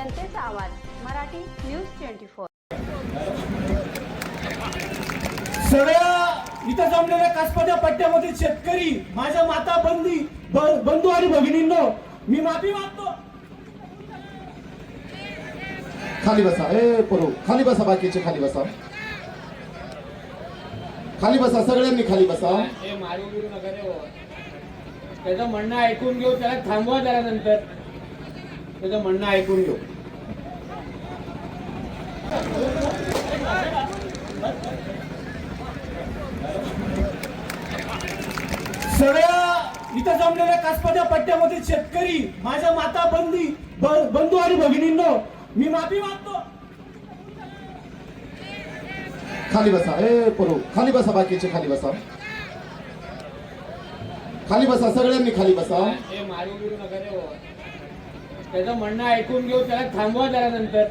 आवाज Marathi news twenty four. सगळ्या इथं जमलेल्या कासपाच्या पट्ट्यामधील शेतकरी माझ्या माता बंदी बंधू आणि भगिनींनो मी माफी मागतो. खाली बसा. ए परो खाली बसा बाकीचे खाली बसा. खाली बसा सगळ्यांनी खाली बसा. हे. त्याचं म्हणणं ऐकून घेऊ त्याला थांबवा त्याला नंतर. त्याचं म्हणणं ऐकून घेऊ. सगळ्या इथं जमलेल्या कासपाच्या पट्ट्यामधील शेतकरी माझ्या माता बंदी बंधू आणि भगिनींनो मी माफी मागतो. खाली बसा. ए परो खाली बसा बाकीचे खाली बसा. खाली बसा सगळ्यांनी खाली बसा. हे. त्याचं म्हणणं ऐकून घेऊ त्याला थांबवा त्याला नंतर.